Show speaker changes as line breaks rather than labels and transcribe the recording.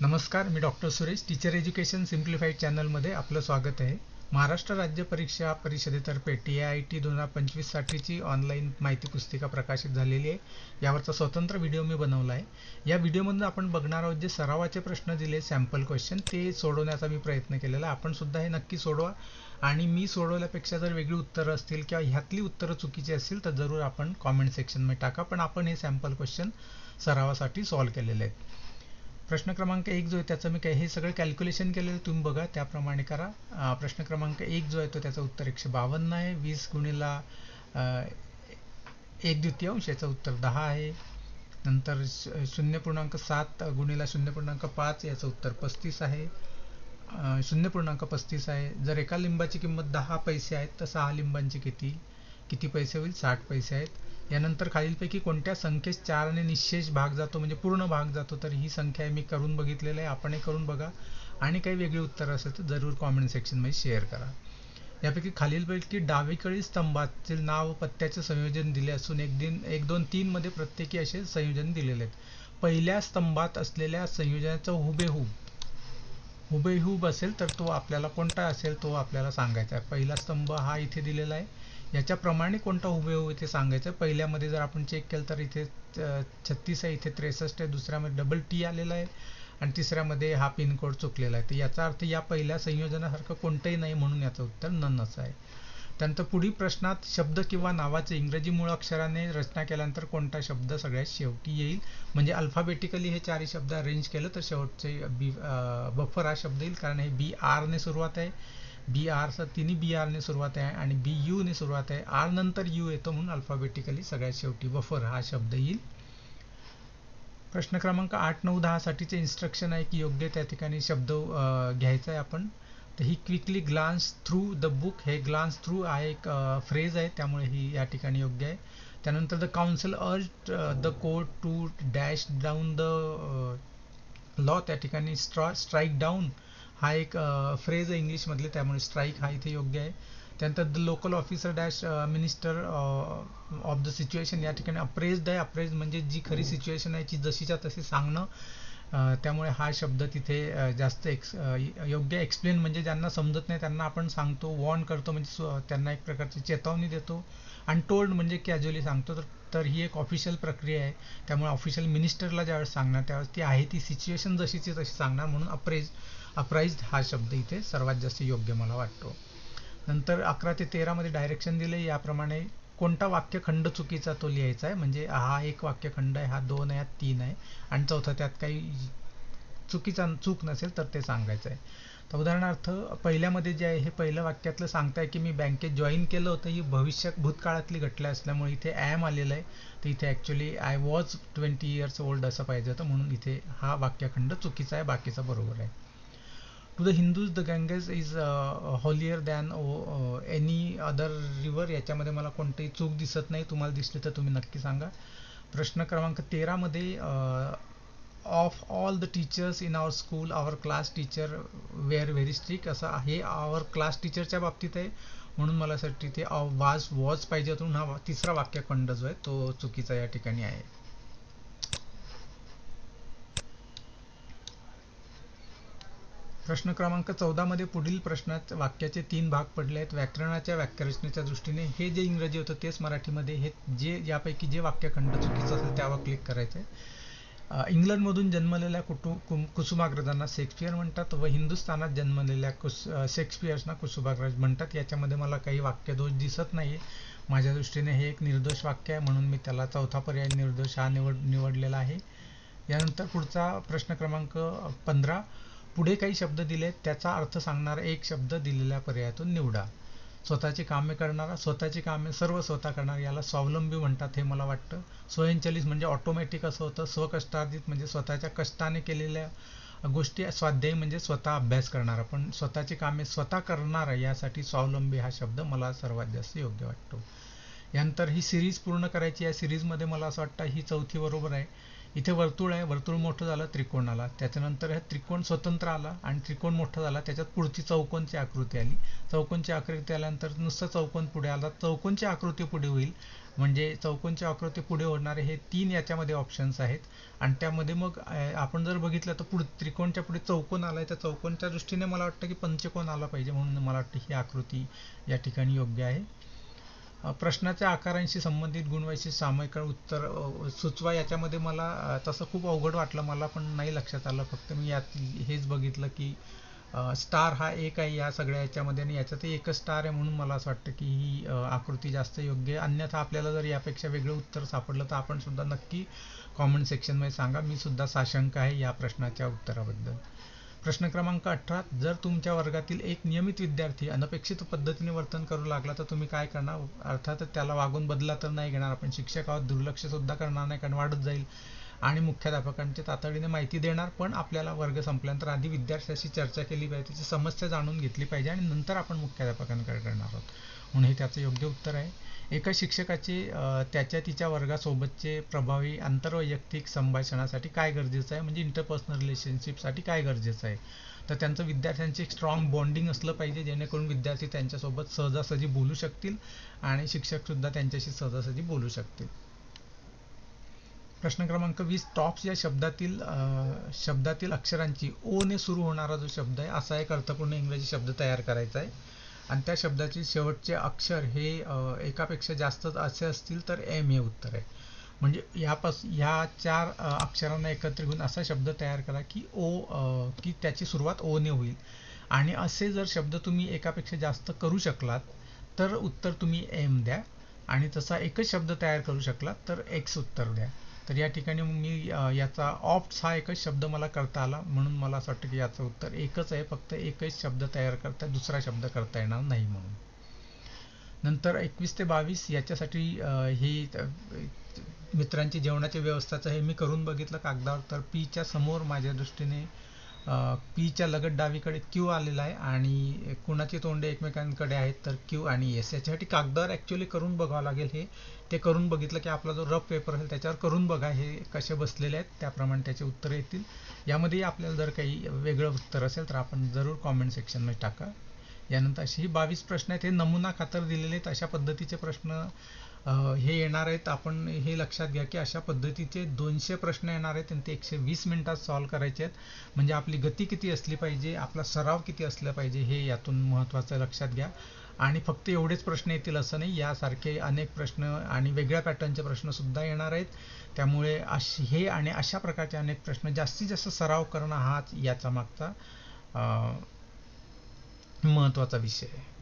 नमस्कार मी doctor Suresh. Teacher education simplified चॅनलमध्ये आपलं स्वागत आहे. महाराष्ट्र राज्य परीक्षा परिषदेतर्फे टी आय टी दोन हजार पंचवीससाठीची ऑनलाईन माहिती पुस्तिका प्रकाशित झालेली आहे. यावरचा स्वतंत्र व्हिडिओ मी बनवला आहे. या व्हिडिओमधून आपण बघणार आहोत जे सरावाचे प्रश्न दिले सॅम्पल क्वेश्चन ते सोडवण्याचा मी प्रयत्न केलेला. आहे आपण सुद्धा हे नक्की सोडवा. आणि मी सोडवल्यापेक्षा जर वेगळी उत्तरं असतील किंवा ह्यातली उत्तरं चुकीची असतील तर जरूर आपण कॉमेंट सेक्शनमध्ये टाका. पण आपण हे सॅम्पल क्वेश्चन सरावासाठी सॉल्व केलेले आहेत. प्रश्न क्रमांक एक जो आहे त्याचं मी काय हे सगळं कॅल्क्युलेशन केलेलं तुम्ही बघा. त्याप्रमाणे करा. प्रश्न क्रमांक एक जो आहे तो त्याचं उत्तर एकशे बावन्न आहे. वीस गुणीला एक द्वितीयांश याचं उत्तर दहा आहे. नंतर शून्य पूर्णांक सात गुणीला शून्य पूर्णांक पाच याचं उत्तर पस्तीस आहे. शून्य पूर्णांक पस्तीस आहे. जर एका लिंबाची किंमत दहा पैसे आहेत तर सहा लिंबांची किती? किती पैसे होईल? साठ पैसे आहेत. यानंतर खालीलपैकी कोणत्या संख्येस चारने निशेष भाग जातो म्हणजे पूर्ण भाग जातो तर ही संख्या मी करून बघितलेलं आहे. आपणही करून बघा. आणि काही वेगळी उत्तर असेल तर जरूर कॉमेंट सेक्शनमध्ये शेअर करा. यापैकी खालीलपैकी डावीकडील स्तंभातील नाव पत्त्याचे संयोजन दिले असून एक दिन एक दोन तीनमध्ये प्रत्येकी असे संयोजन दिलेले आहेत. पहिल्या स्तंभात असलेल्या संयोजनाचं हुबेहूब हुबेहूब असेल तर तो आपल्याला कोणता असेल तो आपल्याला सांगायचा आहे. पहिला स्तंभ हा इथे दिलेला आहे. याच्याप्रमाणे कोणता हुबेहूब इथे सांगायचं? पहिल्यामध्ये जर आपण चेक केलं तर इथे छत्तीस आहे इथे त्रेसष्ट आहे दुसऱ्यामध्ये डबल टी आलेला आहे आणि तिसऱ्यामध्ये हा पिनकोड चुकलेला आहे. तर याचा अर्थ या पहिल्या संयोजनासारखं कोणतंही नाही म्हणून याचं उत्तर ननच आहे. त्यानंतर पुढील प्रश्नात शब्द किंवा नावाचे इंग्रजी मूळ अक्षराने रचना केल्यानंतर कोणता शब्द सगळ्यात शेवटी येईल? म्हणजे अल्फाबेटिकली हे चारही शब्द अरेंज केलं तर शेवटचे बी बफर हा शब्द येईल कारण हे बी आरने सुरुवात आहे. बी आरचा तिन्ही बी आरने सुरुवात आहे आणि बी यूने सुरुवात आहे. आर नंतर यू येतो म्हणून अल्फाबेटिकली सगळ्यात शेवटी बफर हा शब्द येईल. प्रश्न क्रमांक आठ नऊ दहासाठीचे इन्स्ट्रक्शन आहे की योग्य त्या ठिकाणी शब्द घ्यायचा आहे आपण. तर ही quickly glance through the book हे ग्लान्स थ्रू हा एक फ्रेज आहे त्यामुळे ही या ठिकाणी योग्य आहे. त्यानंतर the council urge the court to dash down the law त्या ठिकाणी स्ट्रॉ स्ट्राईक डाऊन हा एक फ्रेज आहे इंग्लिशमधले त्यामुळे स्ट्राईक हा इथे योग्य आहे. त्यानंतर the local officer dash minister of the situation या ठिकाणी अप्रेज्ड आहे. अप्रेज म्हणजे जी खरी सिच्युएशन आहे ती जशीच्या तशी सांगणं त्यामुळे हा शब्द तिथे जास्त एक्स योग्य एक्सप्लेन म्हणजे ज्यांना समजत नाही त्यांना आपण सांगतो वॉर्न करतो म्हणजे त्यांना एक प्रकारची चेतावणी देतो. आणि टोल्ड म्हणजे कॅज्युअली सांगतो. तर तर ही एक ऑफिशियल प्रक्रिया आहे. त्यामुळे ऑफिशियल मिनिस्टरला ज्यावेळेस सांगणार त्यावेळेस ती आहे ती सिच्युएशन जशीची तशी सांगणार म्हणून अप्रेज अप्राईज्ड हा शब्द इथे सर्वात जास्त योग्य मला वाटतो. नंतर अकरा ते तेरामध्ये डायरेक्शन दिले याप्रमाणे कोणता वाक्यखंड चुकीचा तो लिहायचा आहे? म्हणजे हा एक वाक्यखंड आहे हा दोन आहे हा तीन आहे आणि चौथा त्यात काही चुकीचा चूक नसेल तर ते सांगायचं आहे. तर उदाहरणार्थ पहिल्यामध्ये जे आहे हे पहिलं वाक्यातलं सांगताय की मी बँकेत जॉईन केलं होतं. ही भविष्य भूतकाळातली घटना असल्यामुळे इथे ॲम आलेलं आहे. तर इथे actually I was twenty years old असं पाहिजे होतं. म्हणून इथे हा वाक्यखंड चुकीचा आहे बाकीचा बरोबर आहे. To the Hindus the Ganges is holier than any other river याच्यामध्ये मला कोणतीही चूक दिसत नाही. तुम्हाला दिसली तर तुम्ही नक्की सांगा. प्रश्न क्रमांक तेरामध्ये uh, of all the teachers in our school our class teacher were very strict असं हे आवर क्लास टीचरच्या बाबतीत आहे. म्हणून मला असं तिथे वाज वॉज पाहिजे म्हणून हा तिसरा वाक्यखंड जो आहे तो चुकीचा या ठिकाणी आहे. प्रश्न क्रमांक चौदा मध्ये पुढील प्रश्नात वाक्याचे तीन भाग पडले आहेत. व्याकरणाच्या वाक्यरचनेच्या दृष्टीने हे जे इंग्रजी होतं तेच मराठीमध्ये. हे जे यापैकी जे वाक्यखंड चुकीचं असेल त्यावर क्लिक करायचं आहे इंग्लंडमधून जन्मलेल्या कुटु कुसुमाग्रजांना शेक्सपियर म्हणतात व हिंदुस्थानात जन्मलेल्या कुस शेक्सपियर्सना कुसुमाग्रज म्हणतात. याच्यामध्ये मला काही वाक्यदोष दिसत नाही माझ्या दृष्टीने हे एक निर्दोष वाक्य आहे म्हणून मी त्याला चौथा पर्याय निर्दोष हा निवड निवडलेला आहे. यानंतर पुढचा प्रश्न क्रमांक पंधरा. पुढे काही शब्द दिलेत त्याचा अर्थ सांगणारा एक शब्द दिलेल्या पर्यायातून निवडा. स्वतःची कामे करणारा स्वतःची कामे सर्व स्वतः करणार याला स्वावलंबी म्हणतात हे मला वाटतं. स्वयंचलित म्हणजे ऑटोमॅटिक असं होतं. स्वकष्टार्जित म्हणजे स्वतःच्या कष्टाने केलेल्या गोष्टी स्वाध्यायी म्हणजे स्वतः अभ्यास करणारा. पण स्वतःची कामे स्वतः करणारा यासाठी स्वावलंबी हा शब्द मला सर्वात जास्त योग्य वाटतो. यानंतर ही सिरीज पूर्ण करायची या सिरीजमध्ये मला असं वाटतं ही चौथी बरोबर आहे. इथे वर्तुळ आहे. वर्तुळ मोठं झालं त्रिकोण आला त्याच्यानंतर हे त्रिकोण स्वतंत्र आला आणि त्रिकोण मोठं झाला. त्याच्यात पुढची चौकोनची आकृती आली. चौकोनची आकृती आल्यानंतर नुसतं चौकोन पुढे आला. चौकोनची आकृती पुढे होईल. म्हणजे चौकोनची आकृती पुढे होणारे हे तीन याच्यामध्ये ऑप्शन्स आहेत. आणि त्यामध्ये मग आपण जर बघितलं तर पुढे त्रिकोणच्या पुढे चौकोन आला आहे त्या चौकोनच्या दृष्टीने मला वाटतं की पंचकोन आला पाहिजे म्हणून मला वाटतं ही आकृती या ठिकाणी योग्य आहे. प्रश्नाच्या आकारांशी संबंधित गुणवैशिष्ट्य सामायिक उत्तर सुचवा याच्यामध्ये मला तसं खूप अवघड वाटलं मला पण नाही लक्षात आलं. फक्त मी यात हेच बघितलं की स्टार हा एक आहे या सगळ्या याच्यामध्ये आणि याच्यात एकच स्टार आहे म्हणून मला असं वाटतं की ही आकृती जास्त योग्य अन्यथा आपल्याला जर यापेक्षा वेगळं उत्तर सापडलं तर आपण सुद्धा नक्की कॉमेंट सेक्शनमध्ये सांगा. मी सुद्धा साशंक आहे या प्रश्नाच्या उत्तराबद्दल. प्रश्न क्रमांक अठरा जर तुमच्या वर्गातील एक नियमित विद्यार्थी अनपेक्षित पद्धतीने वर्तन करू लागला तर तुम्ही काय करणार? अर्थात त्याला वागून बदला तर नाही घेणार. आपण शिक्षकावर दुर्लक्ष सुद्धा करणार नाही कारण वाढत जाईल. आणि मुख्याध्यापकांची तातडीने माहिती देणार पण आपल्याला वर्ग संपल्यानंतर आधी विद्यार्थ्याशी चर्चा केली पाहिजे त्याची समस्या जाणून घेतली पाहिजे आणि नंतर आपण मुख्याध्यापकांकडे करणार आहोत. म्हणून हे त्याचं योग्य उत्तर आहे. एका शिक्षकाचे त्याच्या तिच्या वर्गासोबतचे प्रभावी आंतरवैयक्तिक संभाषणासाठी काय गरजेचं आहे? म्हणजे इंटरपर्सनल रिलेशनशिपसाठी काय गरजेचं आहे? तर त्यांचं विद्यार्थ्यांचे एक स्ट्रॉंग बॉन्डिंग असलं पाहिजे जेणेकरून विद्यार्थी त्यांच्यासोबत सहजासहजी बोलू शकतील आणि शिक्षकसुद्धा त्यांच्याशी सहजासहजी बोलू शकतील. प्रश्न क्रमांक वीस टॉप्स या शब्दातील शब्दातील अक्षरांची ओ ने सुरू होणारा जो शब्द आहे असा एक अर्थपूर्ण इंग्रजी शब्द तयार करायचा आहे. आणि त्या शब्दाचे शेवटचे अक्षर हे एकापेक्षा जास्त असे असतील तर एम हे उत्तर आहे. म्हणजे ह्यापास ह्या चार अक्षरांना एकत्र घेऊन असा शब्द तयार करा की ओ की त्याची सुरुवात ओने होईल. आणि असे जर शब्द तुम्ही एकापेक्षा जास्त करू शकलात तर उत्तर तुम्ही एम द्या. आणि तसा एकच शब्द तयार करू शकलात तर एक्स उत्तर द्या. तर या ठिकाणी मी याचा ऑप्ट हा एकच शब्द मला करता आला. म्हणून मला असं वाटतं की याचं उत्तर एकच आहे. फक्त एकच शब्द तयार करता दुसरा शब्द करता येणार नाही म्हणून. नंतर एकवीस ते बावीस याच्यासाठी ही मित्रांची जेवणाची व्यवस्थाचं हे मी करून बघितलं कागदावर. तर पीच्या समोर माझ्या दृष्टीने पीच्या लगत डावीकडे क्यू आलेला आहे आणि कुणाची तोंडे एकमेकांकडे आहेत तर क्यू आणि एस याच्यासाठी कागदावर ॲक्च्युली करून बघावं लागेल हे. ते करून बघितलं की आपला जो रफ पेपर असेल त्याच्यावर करून बघा हे कसे बसलेले आहेत. त्याप्रमाणे त्याचे उत्तर येतील. यामध्ये आपल्याला जर काही वेगळं उत्तर असेल तर आपण जरूर कॉमेंट सेक्शनमध्ये टाका. यानंतर अशी ही बावीस प्रश्न आहेत हे नमुना खातर दिलेले आहेत. अशा पद्धतीचे प्रश्न हे येणार आहेत. आपण हे लक्षात घ्या की अशा पद्धतीचे दोनशे प्रश्न येणार आहेत आणि ते एकशे वीस मिनिटात सॉल्व करायचे आहेत. म्हणजे आपली गती किती असली पाहिजे आपला सराव किती असला पाहिजे हे यातून महत्त्वाचं लक्षात घ्या. आणि फक्त एवढेच प्रश्न येतील असं नाही यासारखे अनेक प्रश्न आणि वेगळ्या पॅटर्नचे प्रश्नसुद्धा येणार आहेत. त्यामुळे अश हे आणि अशा प्रकारचे अनेक प्रश्न जास्तीत जास्त सराव करणं हाच याचा मागचा महत्त्वाचा विषय आहे